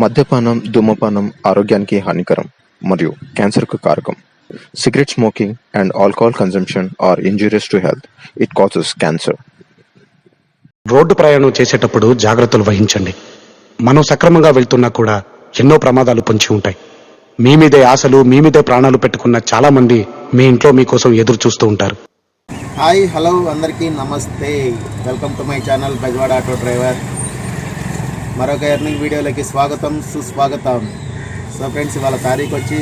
మద్యపానం ధూమపానం ఆరోగ్యానికి హానికరం మరియు క్యాన్సర్కు కారకం. Cigarette smoking and alcohol consumption are injurious to health it causes cancer road ప్రయాణం చేసేటప్పుడు జాగ్రత్తలు వహించండి. మనం సక్రమంగా వెళ్తున్నా కూడా ఎన్నో ప్రమాదాలు పొంచి ఉంటాయి. మీ మీదే ఆశలు మీ మీదే ప్రాణాలు పెట్టుకున్న చాలా మంది మీ ఇంట్లో మీకోసం ఎదురు చూస్తూ ఉంటారు. హాయ్ హలో అందరికీ namaste. Welcome to my channel Bezawada auto driver మరొక ఎర్నింగ్ వీడియోలకి స్వాగతం సుస్వాగతం. సో ఫ్రెండ్స్ ఇవాళ తారీఖు వచ్చి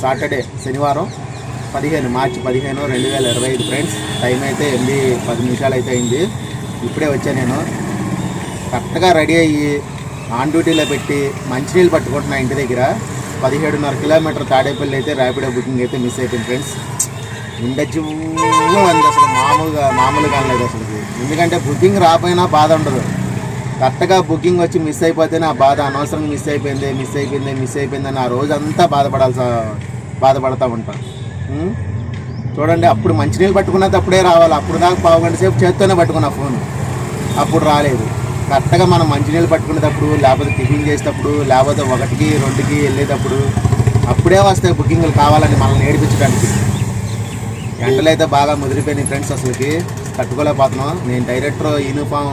సాటర్డే శనివారం పదిహేను మార్చి పదిహేను రెండు వేల ఇరవై ఐదు ఫ్రెండ్స్. టైం అయితే ఎనిమిది పది నిమిషాలు అయితే అయింది. ఇప్పుడే వచ్చా నేను. కరెక్ట్గా రెడీ అయ్యి ఆన్ డ్యూటీలో పెట్టి మంచినీళ్ళు పట్టుకుంటున్నా ఇంటి దగ్గర. పదిహేడున్నర కిలోమీటర్ తాడేపల్లి అయితే ర్యాపిడో బుకింగ్ అయితే మిస్ అయిపోయింది ఫ్రెండ్స్. ఉండొచ్చు అంది అసలు మామూలుగా మామూలుగా అనలేదు అసలు ఎందుకంటే బుకింగ్ రాపోయినా బాధ ఉండదు. కరెక్ట్గా బుకింగ్ వచ్చి మిస్ అయిపోతేనే ఆ బాధ అనవసరంగా మిస్ అయిపోయింది మిస్ అయిపోయింది మిస్ అయిపోయిందని ఆ రోజంతా బాధపడాల్సి బాధపడతా ఉంటాం. చూడండి అప్పుడు మంచినీళ్ళు పట్టుకున్నది అప్పుడే రావాలి. అప్పుడు దాకా పావు గంట సేపు చేత్తోనే పట్టుకున్నా ఫోన్ అప్పుడు రాలేదు. కరెక్ట్గా మనం మంచినీళ్ళు పట్టుకునేటప్పుడు లేకపోతే టిఫిన్ చేసేటప్పుడు లేకపోతే ఒకటికి రెండుకి వెళ్ళేటప్పుడు అప్పుడే వస్తాయి బుకింగ్లు కావాలని మనల్ని నేర్పించడానికి ఎండలు అయితే బాగా ముదిరిపోయినాయి ఫ్రెండ్స్ అసలుకి. తట్టుకోలేకపోతున్నాం. నేను డైరెక్టర్ యూనిఫామ్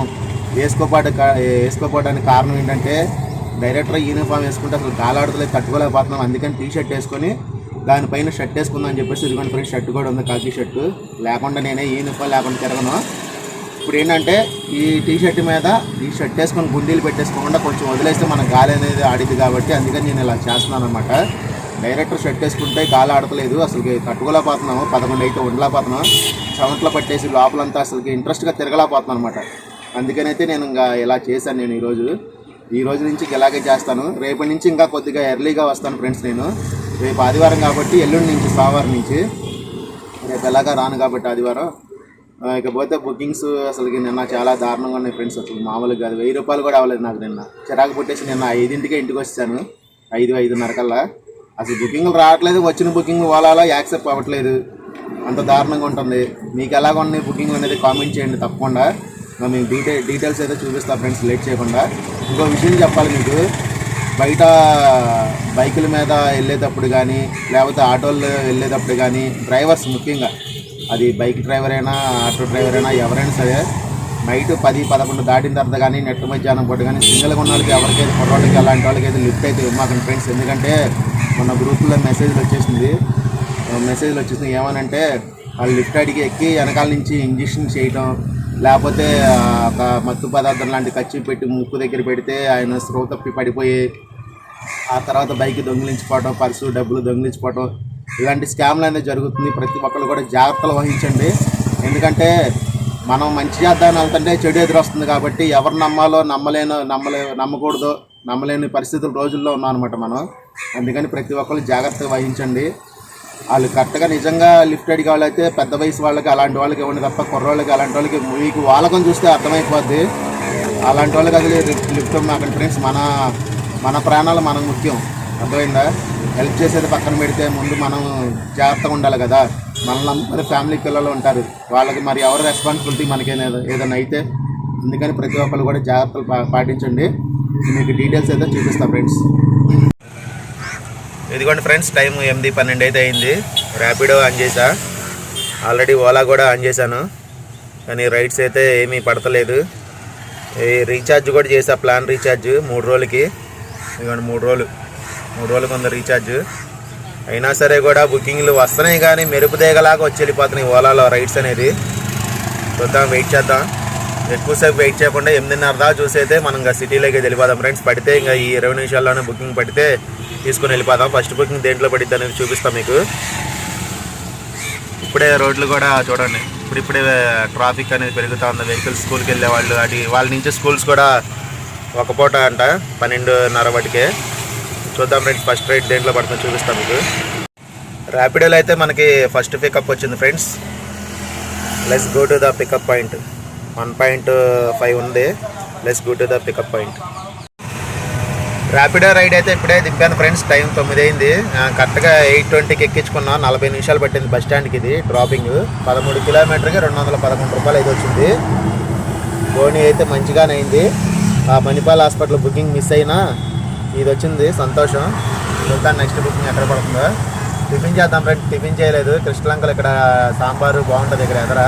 వేసుకోపాటు వేసుకోపోవడానికి కారణం ఏంటంటే డైరెక్టర్ యూనిఫామ్ వేసుకుంటే అసలు గాలాడుతలేదు తట్టుకోలేకపోతున్నాం. అందుకని టీ షర్ట్ వేసుకొని దానిపైన షర్ట్ వేసుకుందాం అని చెప్పేసి ఇదిగోండి ఫ్రెండ్స్ షర్ట్ కూడా ఉంది కాకి షర్టు. లేకుండా నేనే యూనిఫామ్ లేకుండా తిరగను. ఇప్పుడు ఏంటంటే ఈ టీ షర్ట్ మీద ఈ షర్ట్ వేసుకొని గుండీలు పెట్టేసుకోకుండా కొంచెం వదిలేస్తే మన గాలి అనేది ఆడిద్ది కాబట్టి అందుకని నేను ఇలా చేస్తున్నాను అనమాట డైరెక్టర్ షర్ట్ వేసుకుంటే గాలి ఆడతలేదు. అసలు కట్టుకోలేకపోతున్నాము పదకొండు అయితే ఉండలేకపోతున్నాము చెమట్లో పట్టేసి లోపలంతా అసలు ఇంట్రెస్ట్గా తిరగలేకపోతున్నాను అనమాట అందుకనైతే నేను ఇంకా ఇలా చేశాను నేను ఈరోజు. ఈ రోజు నుంచి ఇలాగే చేస్తాను. రేపటి నుంచి ఇంకా కొద్దిగా ఎర్లీగా వస్తాను ఫ్రెండ్స్ నేను. రేపు ఆదివారం కాబట్టి ఎల్లుండి నుంచి సోమవారం నుంచి. రేపు ఎలాగా రాను కాబట్టి ఆదివారం. ఇకపోతే బుకింగ్స్ అసలుకి నిన్న చాలా దారుణంగా ఉన్నాయి ఫ్రెండ్స్ అసలు మామూలుగా కాదు. వెయ్యి రూపాయలు కూడా అవ్వలేదు నాకు నిన్న. చిరాకు పుట్టేసి నిన్న ఐదింటికే ఇంటికి వచ్చాను ఐదు ఐదున్నర కల్లా. అసలు బుకింగ్లు రావట్లేదు వచ్చిన బుకింగ్ ఓలాలో యాక్సెప్ట్ అవ్వట్లేదు. అంత దారుణంగా ఉంటుంది. మీకు ఎలాగ ఉన్నాయి బుకింగ్ అనేది కామెంట్ చేయండి తప్పకుండా. మేము డీటెయిల్ డీటెయిల్స్ అయితే చూపిస్తా ఫ్రెండ్స్ లేట్ చేయకుండా. ఇంకో విషయం చెప్పాలి మీకు. బయట బైకుల మీద వెళ్ళేటప్పుడు కానీ లేకపోతే ఆటోల్లో వెళ్ళేటప్పుడు కానీ డ్రైవర్స్ ముఖ్యంగా. అది బైక్ డ్రైవర్ అయినా ఆటో డ్రైవర్ అయినా ఎవరైనా సరే నైట్ పది పదకొండు దాటిన తర్వాత కానీ నెట్ మధ్యాహ్నం పూట కానీ సింగిల్గా ఉన్న వాళ్ళకి ఎవరికైతే కుర్రోళ్ళకి అలాంటి వాళ్ళకి అయితే లిఫ్ట్ అయితే ఇవ్వమాకండి ఫ్రెండ్స్. ఎందుకంటే మన గ్రూపులో మెసేజ్లు వచ్చేసింది. మెసేజ్లు వచ్చేసింది ఏమనంటే వాళ్ళు లిఫ్ట్ అడిగి ఎక్కి వెనకాల నుంచి ఇంజక్షన్ చేయటం లేకపోతే ఒక మత్తు పదార్థం లాంటి ఖర్చు పెట్టి ముక్కు దగ్గర పెడితే ఆయన స్రో తప్పి పడిపోయి ఆ తర్వాత బైక్ దొంగిలించుకోవటం పర్సు డబ్బులు దొంగిలించుకోవడం ఇలాంటి స్కామ్లు అనేది జరుగుతుంది ప్రతి ఒక్కరు కూడా జాగ్రత్తలు వహించండి. ఎందుకంటే మనం మంచి చేద్దామని వెళ్తుంటే చెడు ఎదురొస్తుంది కాబట్టి ఎవరు నమ్మాలో నమ్మలేనో నమ్మలే నమ్మకూడదో నమ్మలేని పరిస్థితుల రోజుల్లో ఉన్నాం అనమాట మనం. అందుకని ప్రతి ఒక్కరు జాగ్రత్తగా వహించండి. వాళ్ళు కరెక్ట్గా నిజంగా లిఫ్ట్ అడిగే వాళ్ళైతే పెద్ద వయసు వాళ్ళకి అలాంటి వాళ్ళకి ఇవ్వండి తప్ప కుర్రోళ్ళకి అలాంటి వాళ్ళకి మీకు వాళ్ళకం చూస్తే అర్థమైపోద్ది. అలాంటి వాళ్ళకి అది లిఫ్ట్ మాకండి ఫ్రెండ్స్ మన మన ప్రాణాలు మనకు ముఖ్యం. అర్థమైందా? హెల్ప్ చేసేది పక్కన పెడితే ముందు మనం జాగ్రత్తగా ఉండాలి కదా. మనల్ని మరి ఫ్యామిలీ పిల్లలు ఉంటారు. వాళ్ళకి మరి ఎవరు రెస్పాన్సిబిలిటీ మనకేనా ఏదైనా ఏదైనా అయితే అందుకని ప్రతి ఒక్కరు కూడా జాగ్రత్తలు పాటించండి. మీకు డీటెయిల్స్ అయితే చూపిస్తా ఫ్రెండ్స్ ఇదిగోండి ఫ్రెండ్స్ టైం ఎనిమిది పన్నెండు అయితే అయింది. ర్యాపిడో ఆన్ చేసా ఆల్రెడీ ఓలా కూడా ఆన్ చేశాను. కానీ రైడ్స్ అయితే ఏమీ పడతలేదు. రీఛార్జ్ కూడా చేసా ప్లాన్ రీఛార్జ్ మూడు రోజులకి. ఇదిగోండి మూడు రోజులు. మూడు రోజులకు ఉంది రీఛార్జ్ అయినా సరే కూడా బుకింగ్లు వస్తున్నాయి కానీ మెరుపు దేగలాగా వచ్చి వెళ్ళిపోతున్నాయి ఓలాలో రైడ్స్ అనేది. చూద్దాం వెయిట్ చేద్దాం. ఎక్కువసేపు వెయిట్ చేయకుండా ఎనిమిదిన్నర దా చూసైతే మనం ఇంకా సిటీలోకి వెళ్ళిపోదాం ఫ్రెండ్స్. పడితే ఇంకా ఈ ఇరవై నిమిషాల్లోనే బుకింగ్ పడితే తీసుకుని వెళ్ళిపోదాం. ఫస్ట్ బుకింగ్ దేంట్లో పడిద్ది అనేది చూపిస్తాం మీకు. ఇప్పుడే రోడ్లు కూడా చూడండి. ఇప్పుడు ఇప్పుడే ట్రాఫిక్ అనేది పెరుగుతూ ఉంది. వెహికల్స్ స్కూల్కి వెళ్ళే వాళ్ళు అటు వాళ్ళ నుంచి స్కూల్స్ కూడా ఒక పూట అంట పన్నెండున్నర వాటికే. చూద్దాం ఫ్రెండ్స్ ఫస్ట్ రైడ్ దేంట్లో పడుతుందో చూపిస్తాం మీకు. ర్యాపిడోలో అయితే మనకి ఫస్ట్ పికప్ వచ్చింది friends. Let's go to the pickup point one point five ఉంది. Let's go to the pickup point Rapido ride అయితే ఇప్పుడే దింపాను ఫ్రెండ్స్ టైం తొమ్మిది అయింది. కరెక్ట్గా ఎయిట్ ట్వంటీకి ఎక్కించుకున్నా నలభై నిమిషాలు పట్టింది బస్ స్టాండ్కి ఇది డ్రాపింగ్ పదమూడు కిలోమీటర్కి రెండు వందల పదకొండు రూపాయలు అయితే వచ్చింది. బోని అయితే మంచిగానే అయింది. ఆ మణిపాల్ హాస్పిటల్ బుకింగ్ మిస్ అయినా ఇది వచ్చింది సంతోషం. చూద్దాం నెక్స్ట్ బుకింగ్ ఎక్కడ పడుతుందో. టిఫిన్ చేద్దాం ఫ్రెండ్ టిఫిన్ చేయలేదు. కృష్ణలంకలు ఇక్కడ సాంబారు బాగుంటుంది ఇక్కడ ఎదర.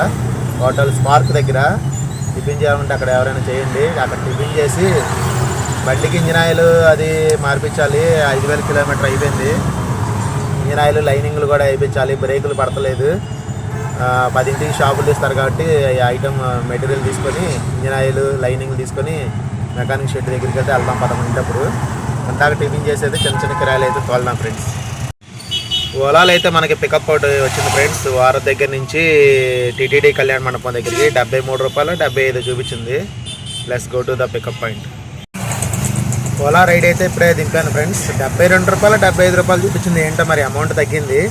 హోటల్ స్పార్క్ దగ్గర. టిఫిన్ చేయాలంటే అక్కడ ఎవరైనా చేయండి. అక్కడ టిఫిన్ చేసి బండికి ఇంజిన్ ఆయిల్ అది మార్పించాలి. ఐదు వేల కిలోమీటర్ అయిపోయింది. ఇంజిన్ ఆయిల్ లైనింగ్లు కూడా వేయించాలి. బ్రేకులు పడతలేదు. పదింటికి షాపులు ఇస్తారు కాబట్టి ఐటమ్ మెటీరియల్ తీసుకొని ఇంజిన్ ఆయిల్ లైనింగ్ తీసుకొని మెకానిక్ షెడ్ దగ్గరికి వెళ్తే వెళ్దాం పదకొండప్పుడు అంతాక టిఫిన్ చేసేది చిన్న చిన్న కిరాయిలు అయితే తోలినా ఫ్రెండ్స్ ఓలాలు అయితే మనకి పికప్ అవుట్ వచ్చింది ఫ్రెండ్స్ వారం దగ్గర నుంచి టీటీడీ కళ్యాణ మండపం దగ్గరికి డెబ్బై మూడు రూపాయలు డెబ్బై ఐదు చూపించింది. Plus go to the pickup point Ola ride అయితే ఇప్పుడే దింపాను ఫ్రెండ్స్ డెబ్బై రెండు రూపాయలు డెబ్బై ఐదు రూపాయలు చూపించింది. ఏంటో మరి అమౌంట్ తగ్గింది.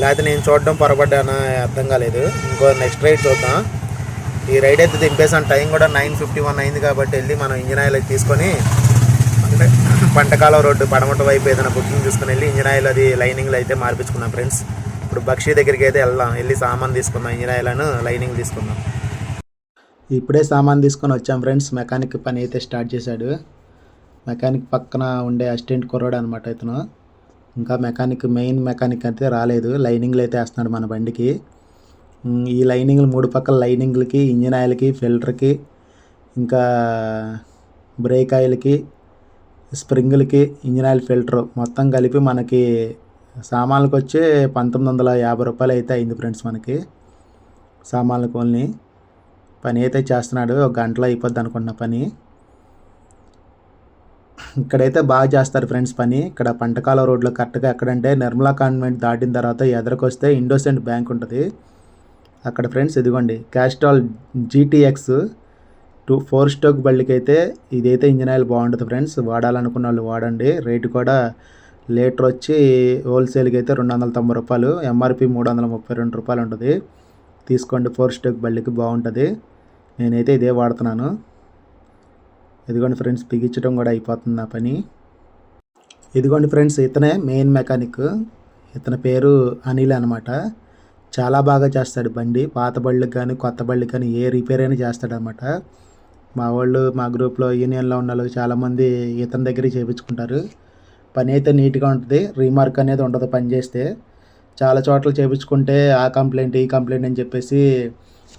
లేకపోతే నేను చూడడం పొరపడ్డానా అర్థం కాలేదు. ఇంకో నెక్స్ట్ రైడ్ చూద్దాం. ఈ రైడ్ అయితే దింపేసాను టైం కూడా నైన్ ఫిఫ్టీ వన్ అయింది కాబట్టి వెళ్ళి మనం ఇంజిన్ ఆయిల్ తీసుకొని అంటే పంటకాలం రోడ్డు పడమట వైపు ఏదైనా బుకింగ్ తీసుకుని వెళ్ళి ఇంజిన్ ఆయిల్ అది లైనింగ్లు అయితే మార్పించుకున్నాం ఫ్రెండ్స్. ఇప్పుడు బక్షి దగ్గరికి అయితే వెళ్దాం. వెళ్ళి సామాన్ తీసుకుందాం. ఇంజిన్ ఆయిల్ అని లైనింగ్ తీసుకుందాం. ఇప్పుడే సామాన్ తీసుకొని వచ్చాం ఫ్రెండ్స్. మెకానిక్ పని అయితే స్టార్ట్ చేశాడు. మెకానిక్ పక్కన ఉండే అసిస్టెంట్ కుర్రాడు అనమాట ఇతను. ఇంకా మెకానిక్ మెయిన్ మెకానిక్ అయితే రాలేదు. లైనింగ్లు అయితే వేస్తున్నాడు మన బండికి. ఈ లైనింగ్లు మూడు పక్కల లైనింగ్లకి ఇంజిన్ ఆయిల్కి ఫిల్టర్కి ఇంకా బ్రేక్ ఆయిల్కి స్ప్రింగులకి ఇంజిన్ ఆయిల్ ఫిల్టర్ మొత్తం కలిపి మనకి సామాన్లకు వచ్చి పంతొమ్మిది వందల యాభై రూపాయలు అయితే అయింది ఫ్రెండ్స్ మనకి సామాన్లు కోల్ని. పని అయితే చేస్తున్నాడు ఒక గంటలో అయిపోద్ది అనుకున్న పని. ఇక్కడైతే బాగా చేస్తారు ఫ్రెండ్స్ పని. ఇక్కడ పంటకాల రోడ్లో కరెక్ట్గా ఎక్కడంటే నిర్మలా కాన్వెంట్ దాటిన తర్వాత ఎదరకొస్తే ఇండోసెంట్ బ్యాంక్ ఉంటుంది. అక్కడ ఫ్రెండ్స్ ఇదిగోండి Castrol GTX two four stroke బళ్ళకి అయితే ఇదైతే ఇంజిన్ ఆయిల్ బాగుంటుంది ఫ్రెండ్స్. వాడాలనుకున్న వాళ్ళు వాడండి. రేటు కూడా లీటర్ వచ్చి హోల్సేల్కి అయితే రెండు వందల తొంభై రూపాయలు ఎంఆర్పి మూడు వందల ముప్పై రెండు రూపాయలు ఉంటుంది. తీసుకోండి ఫోర్ స్టోక్ బళ్ళకి బాగుంటుంది. నేనైతే ఇదే వాడుతున్నాను. ఇదిగోండి ఫ్రెండ్స్ బిగించడం కూడా అయిపోతుంది నా పని. ఇదిగోండి ఫ్రెండ్స్ ఇతనే మెయిన్ మెకానిక్. ఇతని పేరు అనిల్ అనమాట చాలా బాగా చేస్తాడు బండి. పాత బళ్ళకి కానీ కొత్త బళ్ళకి కానీ ఏ రిపేర్ అయినా చేస్తాడనమాట మా వాళ్ళు మా గ్రూప్లో యూనియన్లో ఉన్న వాళ్ళు చాలామంది ఇతని దగ్గర చేయించుకుంటారు పని అయితే నీట్గా ఉంటుంది. రీమార్క్ అనేది ఉండదు పని చేస్తే. చాలా చోట్ల చేయించుకుంటే ఆ కంప్లైంట్ ఈ కంప్లైంట్ అని చెప్పేసి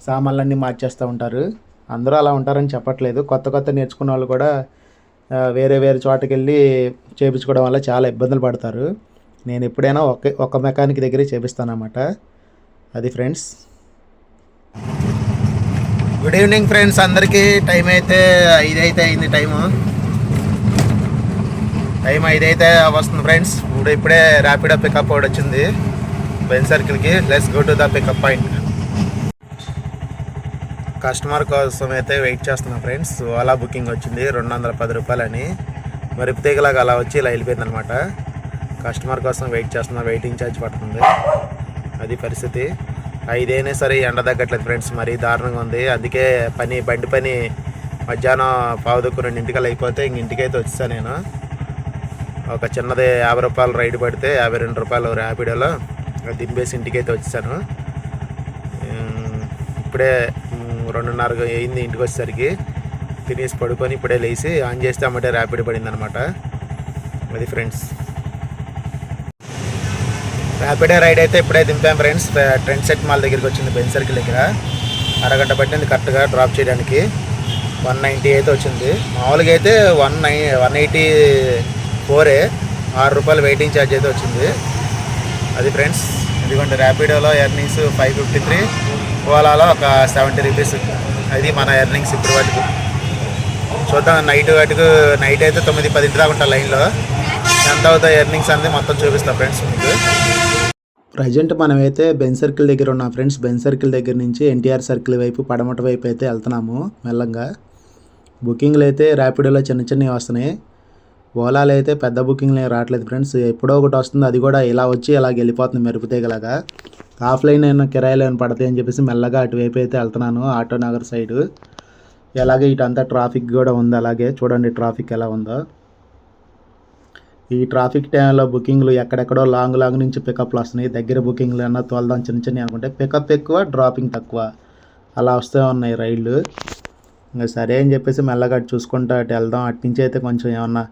సామాన్లన్నీ మార్చేస్తూ ఉంటారు. అందరూ అలా ఉంటారని చెప్పట్లేదు. కొత్త కొత్త నేర్చుకున్న వాళ్ళు కూడా వేరే వేరే చోటకి వెళ్ళి చేయించుకోవడం వల్ల చాలా ఇబ్బందులు పడతారు. నేను ఎప్పుడైనా ఒకే ఒక మెకానిక్ దగ్గరే చేపిస్తానమాట అది ఫ్రెండ్స్. గుడ్ ఈవినింగ్ ఫ్రెండ్స్ అందరికీ టైం అయితే ఐదు అయితే అయింది టైము టైం ఐదు అయితే వస్తుంది ఫ్రెండ్స్ ఇప్పుడు ఇప్పుడే ర్యాపిడో పికప్ ఒకటి వచ్చింది. Ben సర్కిల్కి let's go to the pickup point customer కోసం అయితే వెయిట్ చేస్తున్నాం ఫ్రెండ్స్ ఓలా బుకింగ్ వచ్చింది రెండు వందల పది రూపాయలని. మరి తీగలాగా అలా వచ్చి ఇలా వెళ్ళిపోయింది అనమాట కస్టమర్ కోసం వెయిట్ చేస్తున్నా వెయిటింగ్ ఛార్జ్ పడుతుంది. అది పరిస్థితి. ఇదైనా సరే ఎండ తగ్గట్లేదు ఫ్రెండ్స్ మరీ దారుణంగా ఉంది. అందుకే పని బండి పని మధ్యాహ్నం పావుదుకుని రెండు ఇంటికల్ అయిపోతే ఇంక ఇంటికైతే వచ్చేసాను నేను. ఒక చిన్నది యాభై రూపాయలు రైడ్ పడితే యాభై రెండు రూపాయలు ర్యాపిడోలో దింపేసి ఇంటికైతే వచ్చేసాను. ఇప్పుడే రెండున్నర అయింది ఇంటికి వచ్చేసరికి. తినేసి పడుకొని ఇప్పుడే లేచి ఆన్ చేస్తే అమ్మటే ర్యాపిడ్ పడింది అనమాట అది ఫ్రెండ్స్. ర్యాపిడో రైడ్ అయితే ఇప్పుడే దింపాం ఫ్రెండ్స్ ట్రెండ్ సెట్ మాల్ దగ్గరికి వచ్చింది బెన్ సర్కిల్ దగ్గర. అరగంట పట్టింది కరెక్ట్గా డ్రాప్ చేయడానికి. వన్ నైంటీ అయితే వచ్చింది. మామూలుగా అయితే వన్ నై వన్ ఎయిటీ ఫోరే ఆరు రూపాయలు వెయిటింగ్ ఛార్జ్ అయితే వచ్చింది. అది ఫ్రెండ్స్ ఇదిగోండి ర్యాపిడోలో ఎర్నింగ్స్ ఫైవ్ ఫిఫ్టీ త్రీ ఓలాలో ఒక సెవెంటీ రూపీస్ అది మన ఎర్నింగ్స్ ఇప్పుడు వాటికి. చూద్దాం నైట్ వాటికి నైట్ అయితే తొమ్మిది పదింటి దాకా ఉంటా లైన్లో ఎంత అవుతాయి ఎర్నింగ్స్ అనేది మొత్తం చూపిస్తాం ఫ్రెండ్స్ మీకు. ప్రజెంట్ మనమైతే బెన్ సర్కిల్ దగ్గర ఉన్న ఫ్రెండ్స్ బెన్ సర్కిల్ దగ్గర నుంచి ఎన్టీఆర్ సర్కిల్ వైపు పడమట వైపు అయితే వెళ్తున్నాము మెల్లంగా. బుకింగ్లు అయితే ర్యాపిడోలో చిన్న చిన్నవి వస్తున్నాయి. ఓలాలో అయితే పెద్ద బుకింగ్లు ఏం రావట్లేదు ఫ్రెండ్స్. ఎప్పుడో ఒకటి వస్తుంది అది కూడా ఇలా వచ్చి ఇలా వెళ్ళిపోతుంది మెరుపుతేగలాగా ఆఫ్లైన్ అయినా కిరాయిలు ఏమైనా పడతాయి అని చెప్పేసి మెల్లగా అటువైపు అయితే వెళ్తున్నాను ఆటో నగర్ సైడు. ఇటు అంతా ట్రాఫిక్ కూడా ఉంది అలాగే చూడండి ట్రాఫిక్ ఎలా ఉందో. ఈ ట్రాఫిక్ టైంలో బుకింగ్లు ఎక్కడెక్కడో లాంగ్ లాంగ్ నుంచి పికప్లు వస్తున్నాయి. దగ్గర బుకింగ్లు అన్నా తోలదాం చిన్న చిన్న అనుకుంటే పికప్ ఎక్కువ డ్రాపింగ్ తక్కువ. అలా వస్తూ ఉన్నాయి రైళ్ళు. ఇంకా సరే అని చెప్పేసి మెల్లగా చూసుకుంటూ అటు వెళ్దాం. అటు నుంచి అయితే కొంచెం ఏమన్నా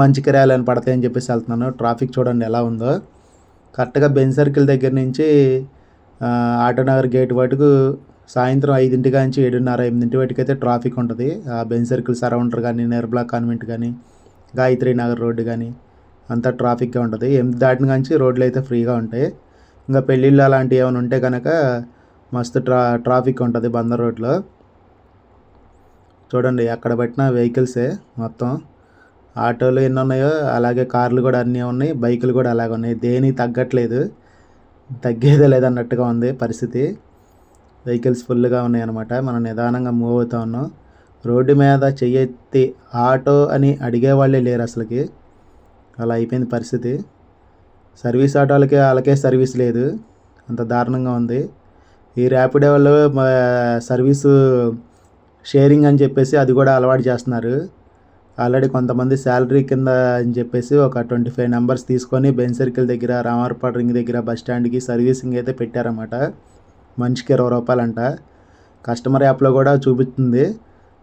మంచి కిరాయాలని పడతాయని చెప్పేసి వెళ్తున్నాను. ట్రాఫిక్ చూడండి ఎలా ఉందో. కరెక్ట్గా బెన్ సర్కిల్ దగ్గర నుంచి ఆటోనగర్ గేట్ వరకు సాయంత్రం ఐదింటి నుంచి ఏడున్నర ఎనిమిదింటి వరకు అయితే ట్రాఫిక్ ఉంటుంది. ఆ బెన్ సర్కిల్ సరౌండర్ కానీ నిర్మలా కాన్వెంట్ కానీ గాయత్రి నగర్ రోడ్డు కానీ అంతా ట్రాఫిక్గా ఉంటుంది. ఏం దాటిన నుంచి రోడ్లు అయితే ఫ్రీగా ఉంటాయి. ఇంకా పెళ్ళిళ్ళు అలాంటివి ఏమైనా ఉంటే కనుక మస్తు ట్రా ట్రాఫిక్ ఉంటుంది బందర్ రోడ్లో. చూడండి ఎక్కడ పెట్టిన వెహికల్సే మొత్తం. ఆటోలు ఎన్ని ఉన్నాయో అలాగే కార్లు కూడా అన్నీ ఉన్నాయి బైకులు కూడా అలాగే ఉన్నాయి. దేని తగ్గట్లేదు. తగ్గేదే లేదన్నట్టుగా ఉంది పరిస్థితి. వెహికల్స్ ఫుల్గా ఉన్నాయి అనమాట మనం నిదానంగా మూవ్ అవుతా ఉన్నాం. రోడ్డు మీద చెయ్యెత్తి ఆటో అని అడిగే వాళ్ళే లేరు అసలుకి. అలా అయిపోయింది పరిస్థితి. సర్వీస్ ఆటోలకి వాళ్ళకే సర్వీస్ లేదు. అంత దారుణంగా ఉంది. ఈ ర్యాపిడో వాళ్ళు సర్వీసు షేరింగ్ అని చెప్పేసి అది కూడా అలవాటు చేస్తున్నారు. ఆల్రెడీ కొంతమంది శాలరీ కింద అని చెప్పేసి ఒక ట్వంటీ ఫైవ్ నెంబర్స్ తీసుకొని బెన్ సర్కిల్ దగ్గర రామారపాడు రింగ్ దగ్గర బస్ స్టాండ్కి సర్వీసింగ్ అయితే పెట్టారన్నమాట. మనిషికి ఇరవై రూపాయలంట. కస్టమర్ యాప్లో కూడా చూపిస్తుంది.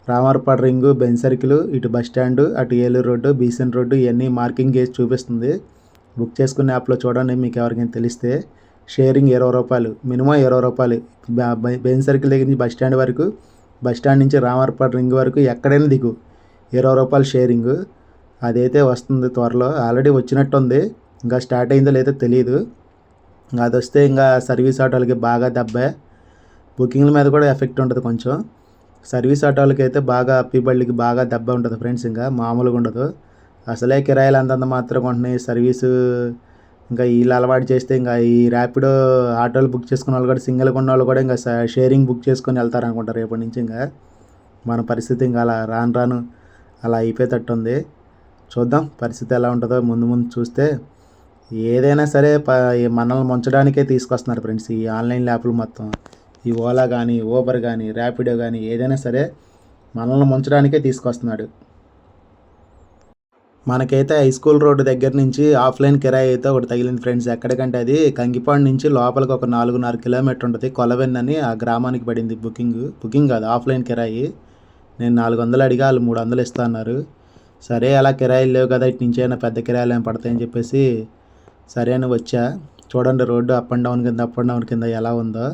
రామారపాడు రింగు బెన్ సర్కిల్ ఇటు బస్ స్టాండ్ అటు ఏలూరు రోడ్డు బీసెన్ రోడ్డు ఇవన్నీ మార్కింగ్ చేసి చూపిస్తుంది. బుక్ చేసుకునే యాప్లో చూడండి మీకు ఎవరికైనా తెలిస్తే. షేరింగ్ ఇరవై రూపాయలు మినిమం ఇరవై రూపాయలు. బెన్ సర్కిల్ దగ్గర నుంచి బస్ స్టాండ్ వరకు బస్ స్టాండ్ నుంచి రామారపాడు రింగ్ వరకు ఎక్కడైనా దిగు. ఇరవై రూపాయలు షేరింగ్. అదైతే వస్తుంది త్వరలో. ఆల్రెడీ వచ్చినట్టు ఉంది ఇంకా స్టార్ట్ అయిందో లేదో తెలియదు ఇంకా అది వస్తే ఇంకా సర్వీస్ ఆటోలకి బాగా దెబ్బే. బుకింగ్ల మీద కూడా ఎఫెక్ట్ ఉంటుంది కొంచెం. సర్వీస్ ఆటోలకి అయితే బాగా పీబళ్ళకి బాగా దెబ్బ ఉంటుంది ఫ్రెండ్స్ ఇంకా మామూలుగా ఉండదు. అసలే కిరాయిలు అంతంత మాత్రం ఉంటున్నాయి సర్వీసు ఇంకా వీళ్ళు అలవాటు చేస్తే ఇంకా ఈ ర్యాపిడో ఆటోలు బుక్ చేసుకున్న వాళ్ళు కూడా సింగిల్గా కొన్న వాళ్ళు కూడా ఇంకా షేరింగ్ బుక్ చేసుకొని వెళ్తారు అనుకుంటారు రేపటి నుంచి ఇంకా. మన పరిస్థితి ఇంకా అలా రాను రాను అలా అయిపోయేటట్టు ఉంది. చూద్దాం పరిస్థితి ఎలా ఉంటుందో ముందు ముందు చూస్తే. ఏదైనా సరే మనల్ని ముంచడానికే తీసుకొస్తున్నారు ఫ్రెండ్స్ ఈ ఆన్లైన్ ల్యాప్లు మొత్తం. ఈ ఓలా కానీ ఊబర్ కానీ ర్యాపిడో కానీ ఏదైనా సరే మనల్ని ముంచడానికే తీసుకొస్తున్నాడు. మనకైతే హై స్కూల్ రోడ్డు దగ్గర నుంచి ఆఫ్లైన్ కిరాయి అయితే ఒకటి తగిలింది ఫ్రెండ్స్. ఎక్కడికంటే అది కంగిపాడు నుంచి లోపలికి ఒక నాలుగున్నర కిలోమీటర్ ఉంటుంది. కొలవెన్ అని ఆ గ్రామానికి పడింది బుకింగ్. బుకింగ్ కాదు ఆఫ్లైన్ కిరాయి. నేను నాలుగు వందలు అడిగా వాళ్ళు మూడు వందలు ఇస్తా అన్నారు. సరే అలా కిరాయిలు లేవు కదా ఇటు నుంచి అయినా పెద్ద కిరాయిలు ఏం పడతాయని చెప్పేసి సరే అని వచ్చా. చూడండి రోడ్డు అప్ అండ్ డౌన్ కింద అప్ అండ్ డౌన్ కింద ఎలా ఉందో.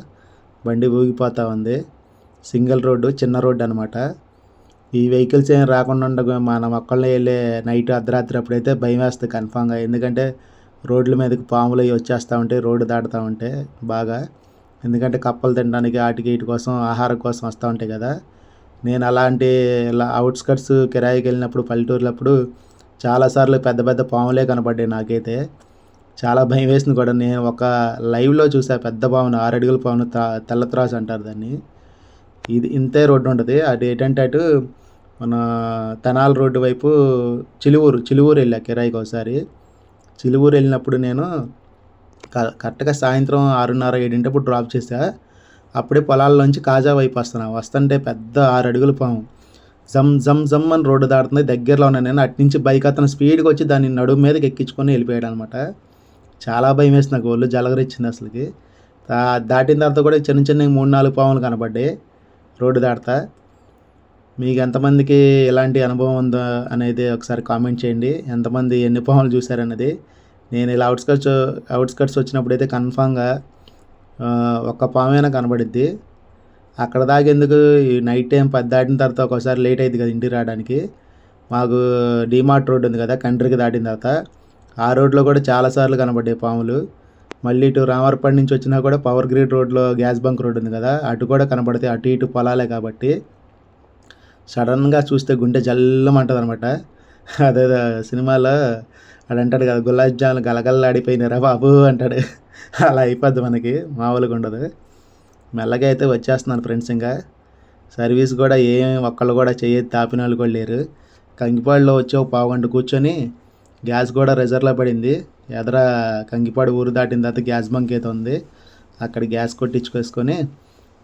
బండి ఊగిపోతూ ఉంది. సింగిల్ రోడ్డు చిన్న రోడ్డు అనమాట ఈ వెహికల్స్ ఏం రాకుండా ఉండగా మనం ఒక్కళ్ళే వెళ్ళే నైట్ అర్ధరాత్రి అప్పుడైతే భయం వేస్తుంది కన్ఫామ్గా ఎందుకంటే రోడ్ల మీదకి పాములు అవి వచ్చేస్తూ ఉంటాయి రోడ్డు దాటుతూ ఉంటే బాగా. ఎందుకంటే కప్పలు తినడానికి ఆటికి ఇటు కోసం ఆహారం కోసం వస్తూ ఉంటాయి కదా. నేను అలాంటి ఇలా అవుట్స్కట్స్ కిరాయికి వెళ్ళినప్పుడు పల్లెటూర్లప్పుడు చాలాసార్లు పెద్ద పెద్ద పాములే కనపడ్డాయి నాకైతే. చాలా భయం వేసింది కూడా. నేను ఒక లైవ్లో చూసా పెద్ద పావును ఆరు అడుగుల పావును తెల్ల త్రాసు అంటారు దాన్ని. ఇది ఇంతే రోడ్డు ఉంటుంది. అది ఏంటంటే అటు మన తెనాల రోడ్డు వైపు చిలువూరు చిలువూరు వెళ్ళా కిరాయికి ఒకసారి. చిలువూరు వెళ్ళినప్పుడు నేను క- కరెక్ట్గా సాయంత్రం ఆరున్నర ఏడింటప్పుడు డ్రాప్ చేసా. అప్పుడే పొలాల్లోంచి కాజా వైపు వస్తున్నా. వస్తుంటే పెద్ద ఆరు అడుగుల పాము. జమ్ జమ్ జమ్ అని రోడ్డు దాటుతుంది. దగ్గరలో ఉన్నాను నేను అటు నుంచి బైక్ అతను స్పీడ్గా వచ్చి దాన్ని నడుము మీదకి ఎక్కించుకొని వెళ్ళిపోయాడు అనమాట చాలా భయం వేసింది నాకు ఒళ్ళు జలగరిచ్చింది అసలుకి. దాటిన తర్వాత కూడా చిన్న చిన్న మూడు నాలుగు పాములు కనపడ్డాయి. రోడ్డు దాటుతా. మీకు ఎంతమందికి ఎలాంటి అనుభవం ఉందో అనేది ఒకసారి కామెంట్ చేయండి. ఎంతమంది ఎన్ని పాములు చూశారన్నది నేను ఇలా అవుట్స్కట్స్ అవుట్స్కట్స్ వచ్చినప్పుడు అయితే కన్ఫామ్గా ఒక్క పామైనా కనబడిద్ది అక్కడ దాగేందుకు ఈ నైట్ టైం పది దాటిన తర్వాత ఒకసారి లేట్ అయింది కదా ఇంటికి రావడానికి. మాకు డిమార్ట్ రోడ్ ఉంది కదా కంట్రీకి దాటిన తర్వాత. ఆ రోడ్లో కూడా చాలాసార్లు కనబడ్డాయి పాములు. మళ్ళీ ఇటు రామర్పడి నుంచి వచ్చినా కూడా పవర్ గ్రిడ్ రోడ్లో గ్యాస్ బంక్ రోడ్ ఉంది కదా అటు కూడా కనబడతాయి అటు ఇటు పొలాలే కాబట్టి సడన్గా చూస్తే గుండె జల్లమంటుంది అనమాట అదేదో సినిమాలో ఆడు అంటాడు కదా గులాబ్ జాములు గలగల్లాడిపోయినారా బాబు అంటాడు. అలా అయిపోద్ది మనకి మామూలుగా ఉండదు. మెల్లగా అయితే వచ్చేస్తున్నాను ఫ్రెండ్స్ ఇంకా. సర్వీస్ కూడా ఏం ఒక్కళ్ళు కూడా చెయ్యి తాపిన వాళ్ళు కూడా లేరు. కంకిపాడులో వచ్చి ఒక పావు గంట కూర్చొని గ్యాస్ కూడా రిజర్వ్లో పడింది. ఎదర కంగిపాడు ఊరు దాటిన తర్వాత గ్యాస్ బంక్ అయితే ఉంది. అక్కడ గ్యాస్ కొట్టించుకొసుకొని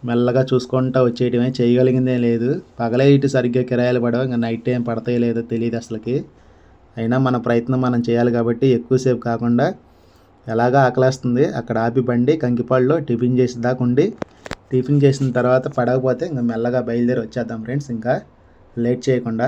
మెల్లగా చూసుకుంటా వచ్చేయటమే. చేయగలిగిందే లేదు. పగలే ఇటు సరిగ్గా కిరాయిలు పడవు. ఇంకా నైట్ టైం పడతాయో లేదో తెలియదు అసలుకి. అయినా మన ప్రయత్నం మనం చేయాలి కాబట్టి ఎక్కువసేపు కాకుండా ఎలాగా ఆకలేస్తుంది. అక్కడ ఆపి బండి కంకిపాడులో టిఫిన్ చేసి దాకా ఉండి టిఫిన్ చేసిన తర్వాత పడకపోతే ఇంకా మెల్లగా బయలుదేరి వచ్చేద్దాం ఫ్రెండ్స్. ఇంకా లేట్ చేయకుండా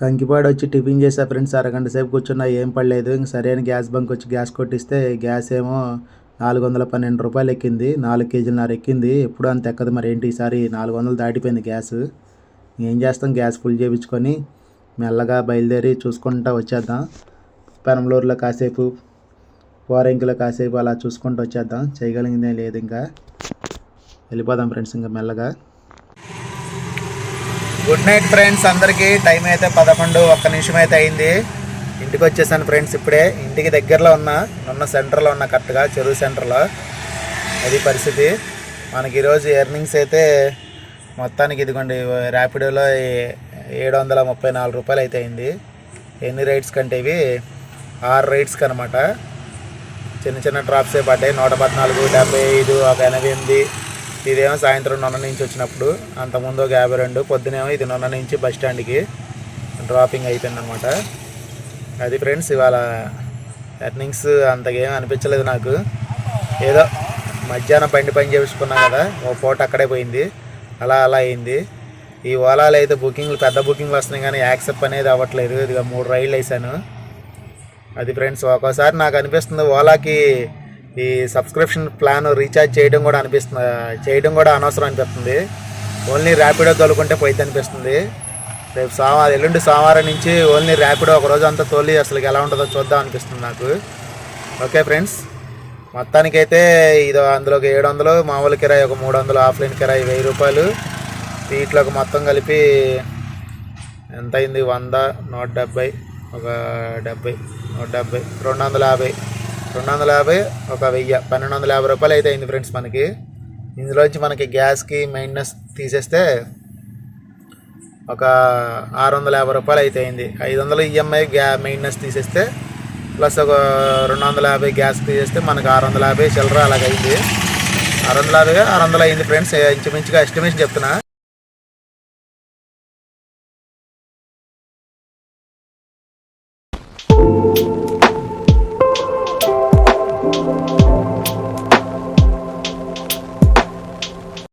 కంకిపాడు వచ్చి టిఫిన్ చేసా ఫ్రెండ్స్ అరగంట సేపు కూర్చున్నా ఏం పడలేదు. ఇంక సరైన గ్యాస్ బంక్ వచ్చి గ్యాస్ కొట్టిస్తే గ్యాస్ ఏమో నాలుగు వందల పన్నెండు రూపాయలు ఎక్కింది. నాలుగు కేజీలన్నర ఎక్కింది. ఎప్పుడు అంత ఎక్కదు మరి ఏంటి ఈసారి నాలుగు వందలు దాటిపోయింది గ్యాస్. ఏం చేస్తాం గ్యాస్ ఫుల్ చేయించుకొని మెల్లగా బయలుదేరి చూసుకుంటా వచ్చేద్దాం. పెనంలూరులో కాసేపు పోరంకిలో కాసేపు అలా చూసుకుంటూ వచ్చేద్దాం. చేయగలిగిందే లేదు ఇంకా. వెళ్ళిపోదాం ఫ్రెండ్స్ ఇంకా మెల్లగా. గుడ్ నైట్ ఫ్రెండ్స్ అందరికీ టైం అయితే పదకొండు ఒక్క నిమిషం అయితే అయింది. ఇంటికి వచ్చేసాను ఫ్రెండ్స్ ఇప్పుడే. ఇంటికి దగ్గరలో ఉన్న ఉన్న సెంటర్లో ఉన్న కరెక్ట్గా చెరువు సెంటర్లో అది పరిస్థితి. మనకి ఈరోజు ఎర్నింగ్స్ అయితే మొత్తానికి ఇదిగోండి ర్యాపిడోలో ఏడు వందల ముప్పై నాలుగు రూపాయలు అయితే అయింది. ఎన్ని రైడ్స్ కంటే ఇవి? ఆరు రైడ్స్కి అనమాట చిన్న చిన్న డ్రాప్సే పడ్డాయి. నూట పద్నాలుగు డెబ్బై ఐదు ఒక ఎనభై ఎనిమిది ఇదేమో సాయంత్రం నొన్న నుంచి వచ్చినప్పుడు అంతకుముందు ఒక యాభై రెండు పొద్దునేమో ఇది నొన్న నుంచి బస్ స్టాండ్కి డ్రాపింగ్ అయిపోయింది అనమాట అది ఫ్రెండ్స్ ఇవాళ ఎర్నింగ్స్ అంతకేం అనిపించలేదు నాకు. ఏదో మధ్యాహ్నం బండి పని చేపించుకున్నాం కదా ఓ పూట అక్కడే పోయింది. అలా అలా అయింది. ఈ ఓలాలో అయితే బుకింగ్లు పెద్ద బుకింగ్లు వస్తున్నాయి కానీ యాక్సెప్ట్ అనేది అవ్వట్లేదు. ఇదిగా మూడు రైళ్ళు వేసాను. అది ఫ్రెండ్స్ ఒక్కోసారి నాకు అనిపిస్తుంది ఓలాకి ఈ సబ్స్క్రిప్షన్ ప్లాన్ రీఛార్జ్ చేయడం కూడా అనిపిస్తుంది. చేయడం కూడా అనవసరం అనిపిస్తుంది ఓన్లీ ర్యాపిడో తోలుకుంటే పోయింది అనిపిస్తుంది. రేపు సోమవారం ఎల్లుండి సోమవారం నుంచి ఓన్లీ ర్యాపిడో ఒక రోజు అంతా తోలి అసలు ఎలా ఉంటుందో చూద్దాం అనిపిస్తుంది నాకు. ఓకే ఫ్రెండ్స్ మొత్తానికైతే ఇది అందులోకి ఏడు వందలు మామూలు కిరాయి ఒక మూడు వందలు ఆఫ్లైన్ కిరాయి వెయ్యి రూపాయలు. వీటిలోకి మొత్తం కలిపి ఎంత అయింది వంద నూట డెబ్బై ఒక డెబ్బై నూట డెబ్బై రెండు వందల యాభై. రెండు వందల యాభై ఒక వెయ్యి పన్నెండు వందల యాభై రూపాయలు అయితే అయింది ఫ్రెండ్స్ మనకి. ఇందులోంచి మనకి గ్యాస్కి మెయింటెనెన్స్ తీసేస్తే ఒక ఆరు వందల యాభై రూపాయలు అయితే అయింది. ఐదు వందలు ఈఎంఐ గ్యా మెయింటెనెన్స్ తీసేస్తే ప్లస్ ఒక రెండు వందల యాభై గ్యాస్ తీసేస్తే మనకు ఆరు వందల యాభై చిల్లర అలాగైంది. ఆరు వందల యాభైగా ఆరు వందల అయింది ఫ్రెండ్స్. ఇంచుమించుగా ఎస్టిమేషన్ చెప్తున్నా.